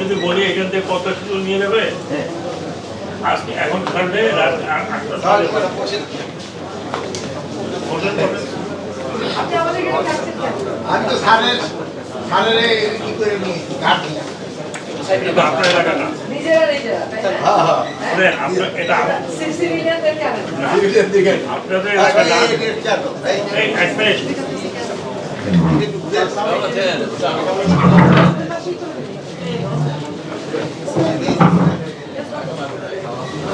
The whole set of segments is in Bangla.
যদি বলি এখান থেকে কত কিছু নিয়ে নেবে? আজকে এখন? আমি তো সারের সারের কি করে নিয়ে ঘাট আপনার এলাকা না? তাই না? হ্যাঁ হ্যাঁ শুনেন, আপনার- এটা আমার- সি- সিভিলিয়ানদেরকে আনেন না। আপনাদের এলাকা না এই, এই, চার দাও, এই, এই এক মিনিট এটা তো ওনারা থেকে ওনারা কিছু থাকছে সব জায়গায় পড়ে। আগামী কোন আল্লাহ? এটা তো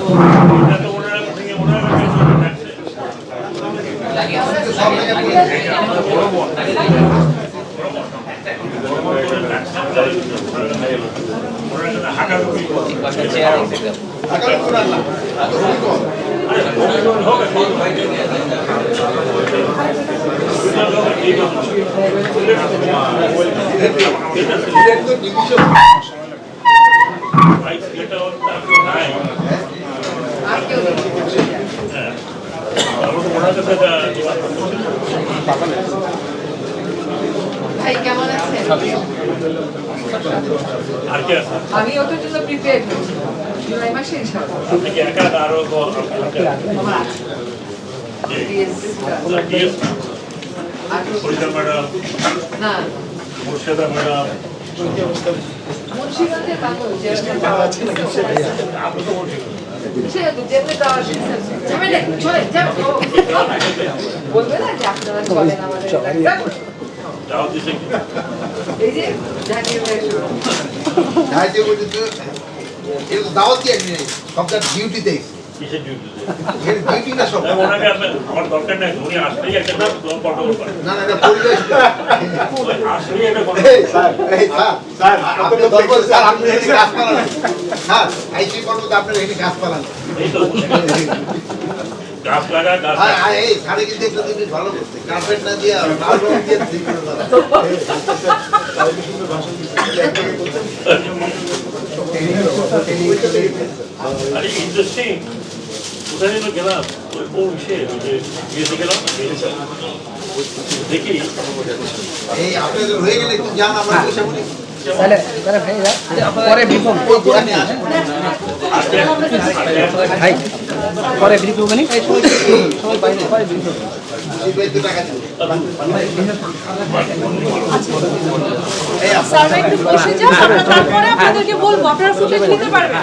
ডিভিশন আর কেউ নেই। ভাই কেমন আছেন আর কি আছে আমি ওটার জন্য প্রিপেয়ার করছি জুলাই মাসে ইনশাআল্লাহ। আপনি কি একা আরও আমার আছে। DSC টা। আর পরিচাল ম্যাডাম না। মুর্শেদা ম্যাডাম মুন্সিগঞ্জের বাংলা যেমনি আপনি তো বলবে না যে আপনারা চলেন আমাদের? কি দাওয়াত দিয়ে নিয়ে সবটা ডিউটিতে কিসের ডিউটি ডিউটি না সব ওনাকে আমার দরকার নাই উনি আসলেই একটা না কন্ট্রোল করে না না এটা পরিবেশ আসলেই একটা এই স্যার স্যার স্যার আপনি দরবার স্যার আপনি এখানে গাছ পালান স্যার আইসি কর্মতে আপনার এখানে গাছ পালান এই তো গাছ লাগা গাছ হ্যাঁ হ্যাঁ, এই সাড়ে কিন্তু একটা জিনিস ভালো করছে কার্পেট না দিয়ে লাল রং দিয়ে ঠিক করে দাও। আরে ইন্টারেস্টিং কোথায় যেন গেলাম ওই ও ইসে ইয়েতে গেলাম দেখি এই আপনাদের হয়ে গেলে একটু জান আমরা বসে বলি তাহলে তাহলে ভাইরা পরে ভাই মানে আপনার তারপরে আপনাদেরকে বলব আপনারা ফুটেজ নিতে পারবেন